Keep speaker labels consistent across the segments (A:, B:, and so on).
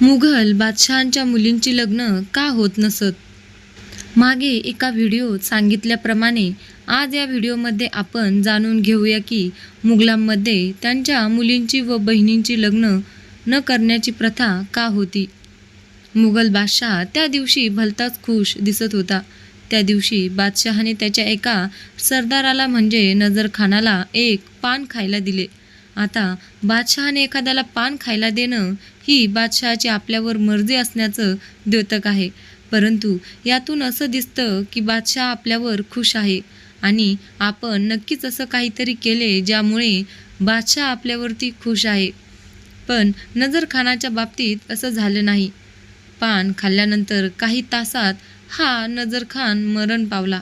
A: मुघल बादशहांच्या मुलींची लग्न का होत नसत? मागे एका व्हिडिओत सांगितल्याप्रमाणे आज या व्हिडिओमध्ये आपण जाणून घेऊया की मुघलांमध्ये त्यांच्या मुलींची व बहिणींची लग्न न करण्याची प्रथा का होती? मुघल बादशहा त्या दिवशी भलताच खुश दिसत होता. त्या दिवशी बादशहाने त्याच्या एका सरदाराला म्हणजे नजरखानाला एक पान खायला दिले. आता बादशहाने एखाद्याला पान खायला देणं ही बादशहाची आपल्यावर मर्जी असण्याचं द्योतक आहे. परंतु यातून असं दिसतं की बादशाह आपल्यावर खुश आहे आणि आपण नक्कीच असं काहीतरी केले ज्यामुळे बादशाह आपल्यावरती खुश आहे. पण नजरखानाच्या बाबतीत असं झालं नाही. पान खाल्ल्यानंतर काही तासात हा नजरखान मरण पावला.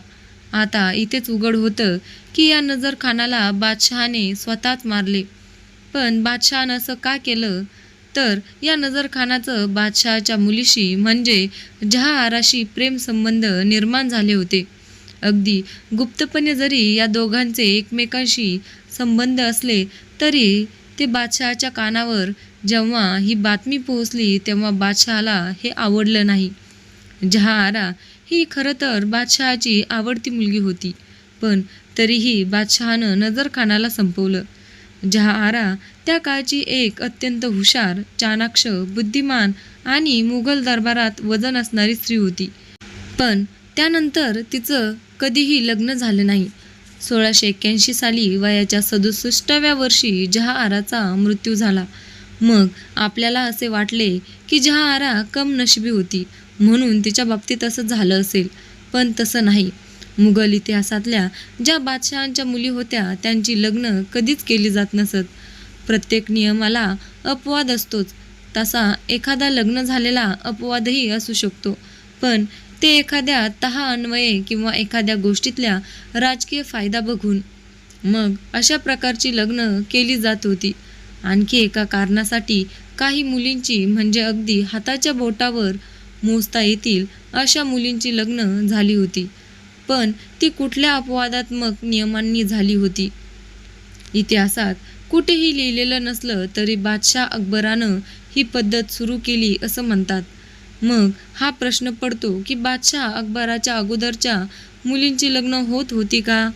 A: आता इथेच उघड होतं की या नजरखानाला बादशहाने स्वतःच मारले. पण बादशहानं असं का केलं? तर या नजरखानाचं बादशहाच्या मुलीशी म्हणजे जहाआराशी प्रेमसंबंध निर्माण झाले होते. अगदी गुप्तपणे जरी या दोघांचे एकमेकांशी संबंध असले तरी ते बादशहाच्या कानावर जेव्हा ही बातमी पोहोचली तेव्हा बादशहाला हे आवडलं नाही. जहाआरा ही खरं तर बादशहाची आवडती मुलगी होती पण तरीही बादशहानं नजरखानाला संपवलं. जहाआरा त्या काळची एक अत्यंत हुशार चाणाक्ष बुद्धिमान आणि मुघल दरबारात वजन असणारी स्त्री होती. पण त्यानंतर तिचं कधीही लग्न झालं नाही. सोळाशे एक्क्याऐंशी साली वयाच्या सदुसष्टाव्या वर्षी जहाआराचा मृत्यू झाला. मग आपल्याला असे वाटले की जहाआरा कम नशिबी होती म्हणून तिच्या बाबतीत असं झालं असेल. पण तसं नाही. मुघल इतिहासातल्या ज्या बादशहांच्या मुली होत्या त्यांची लग्न कधीच केली जात नसत. प्रत्येक नियमाला अपवाद असतोच. तसा एखादा लग्न झालेला अपवादही असू शकतो. पण ते एखाद्या तहा अन्वये किंवा एखाद्या गोष्टीतल्या राजकीय फायदा बघून. मग अशा प्रकारची लग्न केली जात होती. आणखी एका कारणासाठी काही मुलींची म्हणजे अगदी हाताच्या बोटावर मोजता येतील अशा मुलींची लग्न झाली होती. पण ती कुठल्या अपवादात्मक नियमांनी झाली होती? इतिहासात कुठेही लिहिलेलं नसलं तरी बादशाह अकबरानं ही पद्धत सुरू केली असं म्हणतात. मग हा प्रश्न पडतो की बादशाह अकबराच्या अगोदरच्या मुलींची लग्न होत होती का?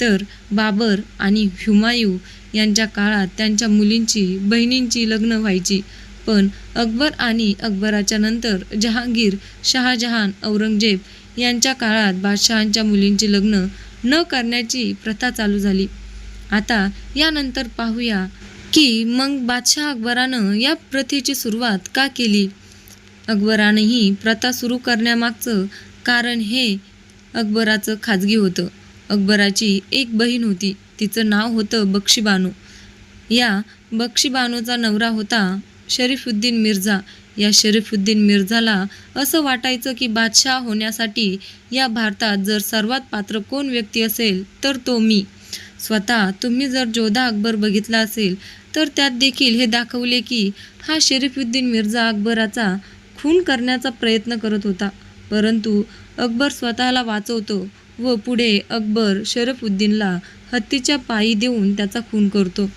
A: तर बाबर आणि हुमायू यांच्या काळात त्यांच्या मुलींची बहिणींची लग्न व्हायची. पण अकबर आणि अकबराच्या नंतर जहांगीर शहाजहान औरंगजेब यांच्या काळात बादशहांच्या मुलींची लग्न न करण्याची प्रथा चालू झाली. आता यानंतर पाहूया की मग बादशाह अकबरानं या प्रथेची सुरुवात का केली? अकबरानंही प्रथा सुरू करण्यामागचं कारण हे अकबराचं खाजगी होतं. अकबराची एक बहीण होती. तिचं नाव होतं बक्षीबानू. या बक्षीबानूचा नवरा होता शरीफुद्दीन मिर्झा. या शरीफुद्दीन मिर्झाला असं वाटायचं की बादशाह होण्यासाठी या भारतात जर सर्वात पात्र कोण व्यक्ती असेल तर तो मी. स्वतः तुम्ही जर जोधा अकबर बघितला असेल तर त्यात देखील हे दाखवले की हा शरीफुद्दीन मिर्झा अकबराचा खून करण्याचा प्रयत्न करत होता. परंतु अकबर स्वतःला वाचवतो व पुढे अकबर शरफुद्दीनला हत्तीच्या पायी देऊन त्याचा खून करतो.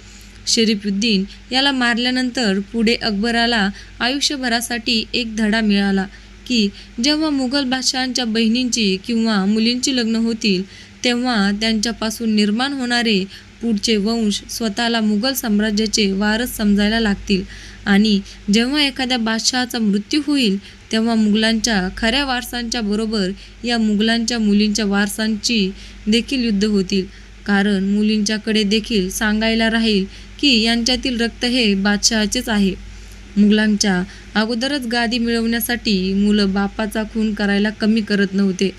A: शरीफुद्दीन याला मारल्यानंतर पुढे अकबराला आयुष्यभरासाठी एक धडा मिळाला की जेव्हा मुघल बादशहांच्या बहिणींची किंवा मुलींची लग्न होतील तेव्हा त्यांच्यापासून निर्माण होणारे पुढचे वंश स्वतःला मुघल साम्राज्याचे वारस समजायला लागतील आणि जेव्हा एखाद्या बादशहाचा मृत्यू होईल तेव्हा मुघलांच्या खऱ्या वारसांच्या बरोबर या मुघलांच्या मुलींच्या वारसांची देखील युद्ध होतील. कारण मुलींच्याकडे देखील सांगायला राहील की यांच्यातील रक्त हे बादशहाचेच आहे. मुघलांच्या अगोदरच गादी मिळवण्यासाठी मुलं बापाचा खून करायला कमी करत नव्हते.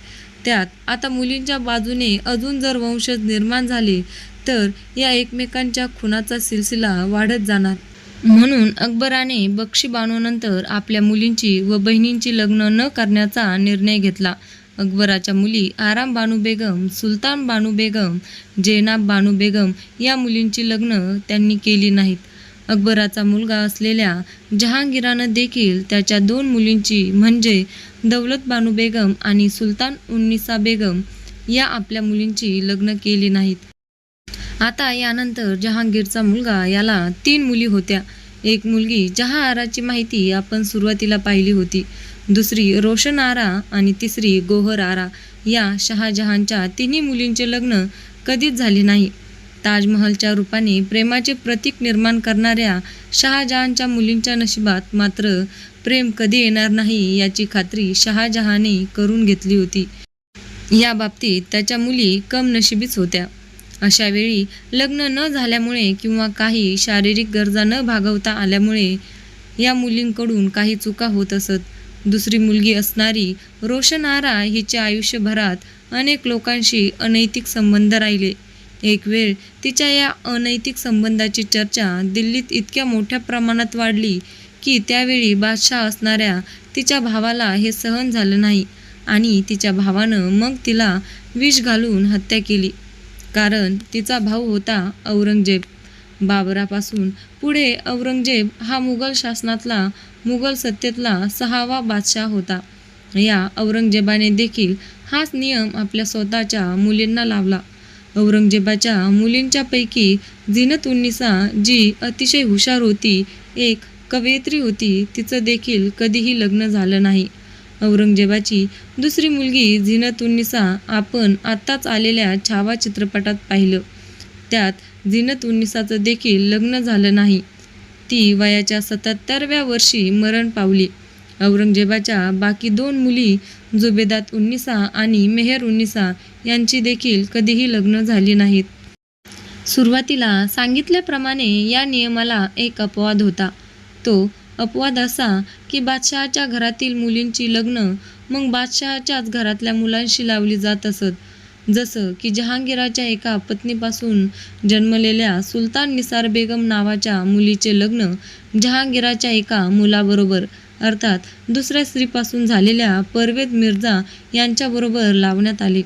A: त्यात आता मुलींच्या बाजूने अजून जर वंशज निर्माण झाले तर या एकमेकांच्या खुनाचा सिलसिला वाढत जाणार. म्हणून अकबराने बक्षी बक्षीबानूनंतर आपल्या मुलींची व बहिणींची लग्न न करण्याचा निर्णय घेतला. अकबराच्या मुली आराम बानू बेगम सुलतान बानू बेगम जेनाब बानू बेगम या मुलींची लग्न त्यांनी केली नाहीत. अकबराचा मुलगा असलेल्या जहांगीरानं देखील त्याच्या दोन मुलींची म्हणजे दौलत बानू बेगम आणि सुलतान उन्निसा बेगम या आपल्या मुलींची लग्न केली नाहीत. आता यानंतर जहांगीरचा मुलगा याला तीन मुली होत्या. एक मुलगी जहाआराची माहिती आपण सुरुवातीला पाहिली होती. दुसरी रोशन आरा आणि तिसरी गोहर आरा या शहाजहानच्या तिन्ही मुलींचे लग्न कधीच झाले नाही. ताजमहलच्या रूपाने प्रेमाचे प्रतीक निर्माण करणाऱ्या शहाजहानच्या मुलींच्या नशिबात मात्र प्रेम कधी येणार नाही याची खात्री शहाजहाने करून घेतली होती. या बाबतीत त्याच्या मुली कम नशिबीच होत्या. अशा वेळी लग्न न झाल्यामुळे किंवा काही शारीरिक गरजा न भागवता आल्यामुळे या मुलींकडून काही चुका होत असत. दुसरी मुलगी असणारी रोशन आरा हिच्या आयुष्यभरात अनेक लोकांशी अनैतिक संबंध राहिले. एक वेळ तिच्या या अनैतिक संबंधाची चर्चा दिल्लीत इतक्या मोठ्या प्रमाणात वाढली की त्यावेळी बादशाह असणाऱ्या तिच्या भावाला हे सहन झालं नाही आणि तिच्या भावानं मग तिला विष घालून हत्या केली. कारण तिचा भाऊ होता औरंगजेब. बाबरापासून पुढे औरंगजेब हा मुघल शासनातला मुघल सत्तेतला सहावा बादशाह होता. या औरंगजेबाने देखील हाच नियम आपल्या स्वतःच्या मुलींना लावला. औरंगजेबाच्या मुलींच्यापैकी झिनत उन्निसा जी अतिशय हुशार होती एक कवयित्री होती तिचं देखील कधीही लग्न झालं नाही. औरंगजेबाची दुसरी मुलगी झिनत उन्निसा आपण आत्ताच आलेल्या छावा चित्रपटात पाहिलं. त्यात झिनत उन्निसाचं देखील लग्न झालं नाही. ती वयाच्या सत्याहत्तरव्या वर्षी मरण पावली. औरंगजेबाच्या बाकी दोन मुली जुबेदात उन्निसा आणि मेहर उन्निसा यांची देखील कधीही लग्न झाली नाहीत. सुरुवातीला सांगितल्याप्रमाणे या नियमाला एक अपवाद होता. तो अपवाद असा की बादशहाच्या घरातील मुलींची लग्न मग बादशहाच्याच घरातल्या मुलांशी लावली जात असत. जसं की जहांगीराच्या एका पत्नीपासून जन्मलेल्या सुलतान निसार बेगम नावाच्या मुलीचे लग्न जहांगीराच्या एका मुलाबरोबर अर्थात दुसऱ्या स्त्रीपासून झालेल्या परवेद मिर्झा यांच्याबरोबर लावण्यात आले.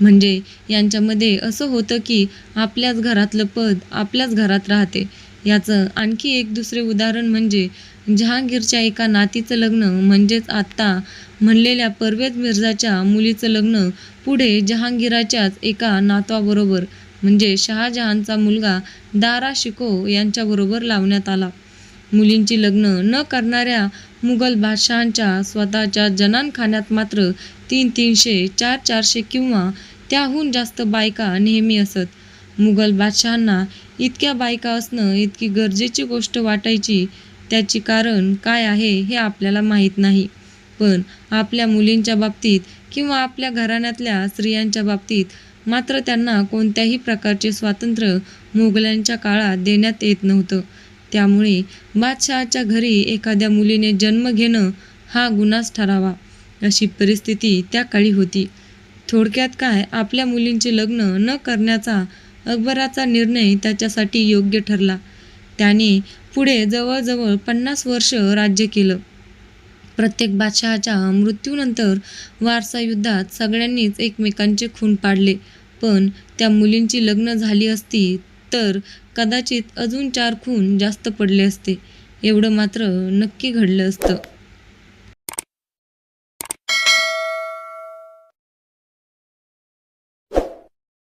A: म्हणजे यांच्यामध्ये असं होतं की आपल्याच घरातलं पद आपल्याच घरात राहते. याचं आणखी एक दुसरे उदाहरण म्हणजे जहांगीरच्या एका नातीचं लग्न म्हणजेच आत्ता म्हणलेल्या परवेज मिर्झाच्या मुलीचं लग्न पुढे जहांगीराच्याच एका नातवाबरोबर म्हणजे शहाजहानचा मुलगा दारा शिको यांच्याबरोबर लावण्यात आला. मुलींची लग्न न करणाऱ्या मुघल बादशहांच्या स्वतःच्या जनानखान्यात मात्र तीन तीनशे चार चारशे किंवा त्याहून जास्त बायका नेहमी असत. मुघल बादशहांना इतक्या बायका असणं इतकी गरजेची गोष्ट वाटायची त्याची कारण काय आहे हे आपल्याला माहीत नाही. पण आपल्या मुलींच्या बाबतीत किंवा आपल्या घराण्यातल्या स्त्रियांच्या बाबतीत मात्र त्यांना कोणत्याही प्रकारचे स्वातंत्र्य मोगलांच्या काळात देण्यात येत नव्हतं. त्यामुळे बादशहाच्या घरी एखाद्या मुलीने जन्म घेणं हा गुन्हाच ठरावा. अशी परिस्थिती त्या काळी होती. थोडक्यात काय आपल्या मुलींचे लग्न न करण्याचा अकबराचा निर्णय त्याच्यासाठी योग्य ठरला. त्याने पुढे जवळजवळ पन्नास वर्ष राज्य केलं. प्रत्येक बादशहाच्या मृत्यूनंतर वारसा युद्धात सगळ्यांनीच एकमेकांचे खून पाडले. पण त्या मुलींची लग्न झाली असती तर कदाचित अजून चार खून जास्त पडले असते. एवढं मात्र नक्की घडलं असतं.